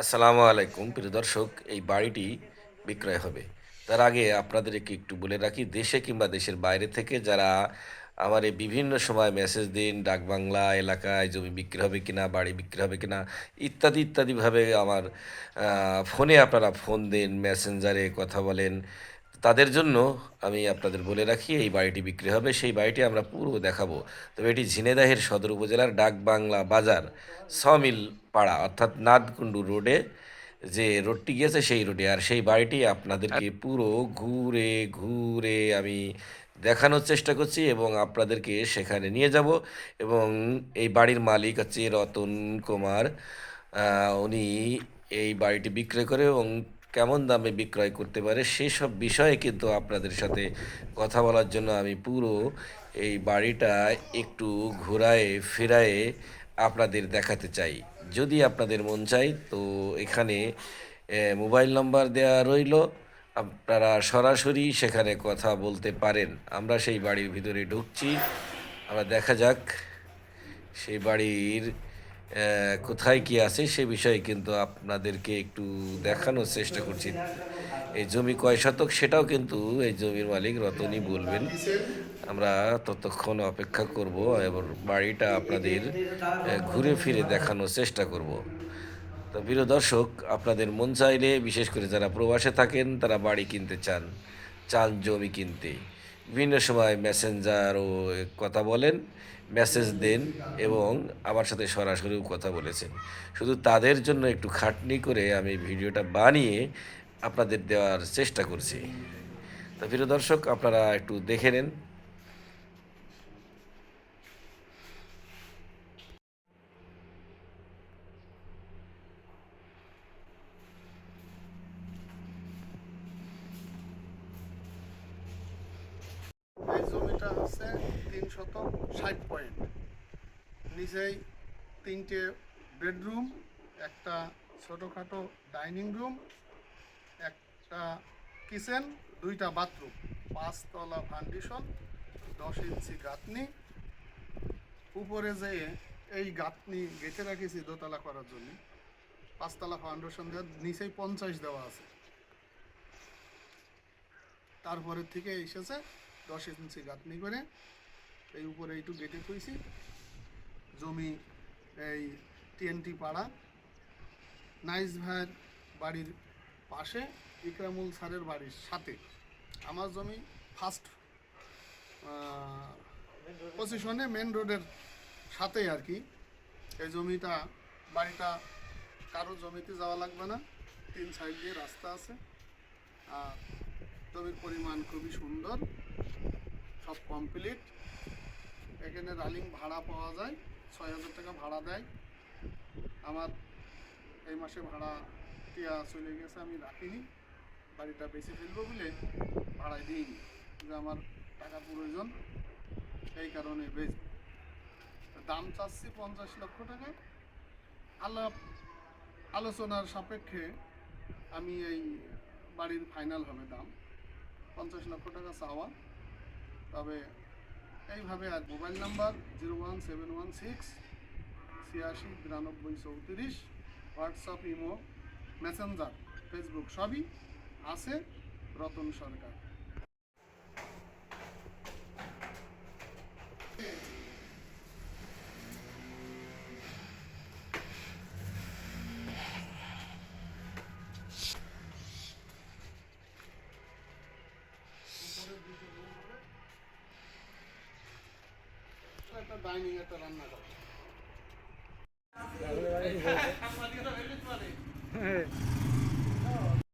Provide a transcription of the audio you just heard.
আসসালামু আলাইকুম, প্রিয় দর্শক, এই বাড়িটি বিক্রয় হবে। তার আগে আপনাদেরকে একটু বলে রাখি, দেশে কিংবা দেশের বাইরে থেকে যারা আমার এই বিভিন্ন সময় মেসেজ দিন, ডাকবাংলা এলাকায় জমি বিক্রি হবে কিনা, বাড়ি বিক্রি হবে কিনা, ইত্যাদি ইত্যাদিভাবে আমার ফোনে আপনারা ফোন দিন, মেসেঞ্জারে কথা বলেন তাদের জন্য আমি আপনাদের বলে রাখি এই বাড়িটি বিক্রি হবে সেই বাড়িটি আমরা পুরো দেখাবো। তবে এটি ঝিনেদাহের সদর উপজেলার ডাকবাংলা বাজার সমিল পাড়া অর্থাৎ নাদকুন্ডু রোডে যে রোডটি গিয়েছে সেই রোডে। আর সেই বাড়িটি আপনাদেরকে পুরো ঘুরে ঘুরে আমি দেখানোর চেষ্টা করছি এবং আপনাদেরকে সেখানে নিয়ে যাব এবং এই বাড়ির মালিক হচ্ছে রতন কুমার। উনি এই বাড়িটি বিক্রয় করে এবং কেমন দামে বিক্রয় করতে পারে সেসব বিষয়ে কিন্তু আপনাদের সাথে কথা বলার জন্য আমি পুরো এই বাড়িটা একটু ঘোরায়ে, ফেরায়ে আপনাদের দেখাতে চাই। যদি আপনাদের মন চাই তো এখানে মোবাইল নাম্বার দেওয়া রইল। আপনারা সরাসরি সেখানে কথা বলতে পারেন। আমরা সেই বাড়ির ভিতরে ঢুকছি। আমরা দেখা যাক সেই বাড়ির কোথায় কি আছে সে বিষয়ে কিন্তু আপনাদেরকে একটু দেখানোর চেষ্টা করছি। এই জমি কয় শতক সেটাও কিন্তু এই জমির মালিক রতনই বলবেন। আমরা ততক্ষণ অপেক্ষা করব এবং বাড়িটা আপনাদের ঘুরে ফিরে দেখানোর চেষ্টা করব। তো প্রিয় দর্শক, আপনাদের মন চাইলে বিশেষ করে যারা প্রবাসে থাকেন, তারা বাড়ি কিনতে চান চান জমি কিনতে। বিভিন্ন সময় মেসেঞ্জার ও কথা বলেন মেসেজ দেন এবং আমার সাথে সরাসরিও কথা বলেছেন। শুধু তাদের জন্য একটু খাটনি করে আমি ভিডিওটা বানিয়ে আপনাদের দেওয়ার চেষ্টা করছি। তো প্রিয় দর্শক, আপনারা একটু দেখে নেন এই হচ্ছে তিন শত ষাট পয়েন্ট। নিচেই তিনটে বেডরুম, একটা ছোটোখাটো ডাইনিং রুম, একটা কিচেন, দুইটা বাথরুম, পাঁচতলা ফাউন্ডেশন, দশ ইঞ্চি গাঁথনি। উপরে যে এই গাঁথনি গেঁথে রাখেছি দোতলা করার জন্য। পাঁচতলা ফাউন্ডেশন দেওয়া নিচেই পঞ্চাশ দেওয়া আছে। তারপরে থেকে এসেছে দশ ইঞ্চি গাঁথনি করে। এই উপরে একটু গেটে থইছি। জমি এই টিএনটি পাড়া। নাইস ভাইয়ের বাড়ির পাশে ইকরামুল স্যারের বাড়ির সাথে। আমার জমি ফার্স্ট পজিশনে মেন রোডের সাথে আর কি। এই জমিটা, বাড়িটা কারও জমিতে যাওয়া লাগবে না। তিন সাইড দিয়ে রাস্তা আছে। আর জমির পরিমাণ খুবই সুন্দর, সব কমপ্লিট এখানে রালিং ভাড়া পাওয়া যায়, ছয় হাজার টাকা ভাড়া দেয়। আমার এই মাসে ভাড়া টিয়া চলে গেছে, আমি রাখিনি। বাড়িটা বেশি ফেলব বলে ভাড়ায় দিইনি, যে আমার টাকা প্রয়োজন। এই কারণে বেশ। দাম চাচ্ছি পঞ্চাশ লক্ষ টাকা আলাপ, আলোচনার সাপেক্ষে আমি এই বাড়ির ফাইনাল হবে দাম। পঞ্চাশ লক্ষ টাকা চাওয়া। তবে এইভাবে আর mobile number zero one seven one six ছিয়াশি বিরানব্বই চৌত্রিশ, হোয়াটসঅ্যাপ, ইমো, মেসেঞ্জার, ফেসবুক সবই আছে রতন সরকার। একটা ডাইনিং একটা রান্না করে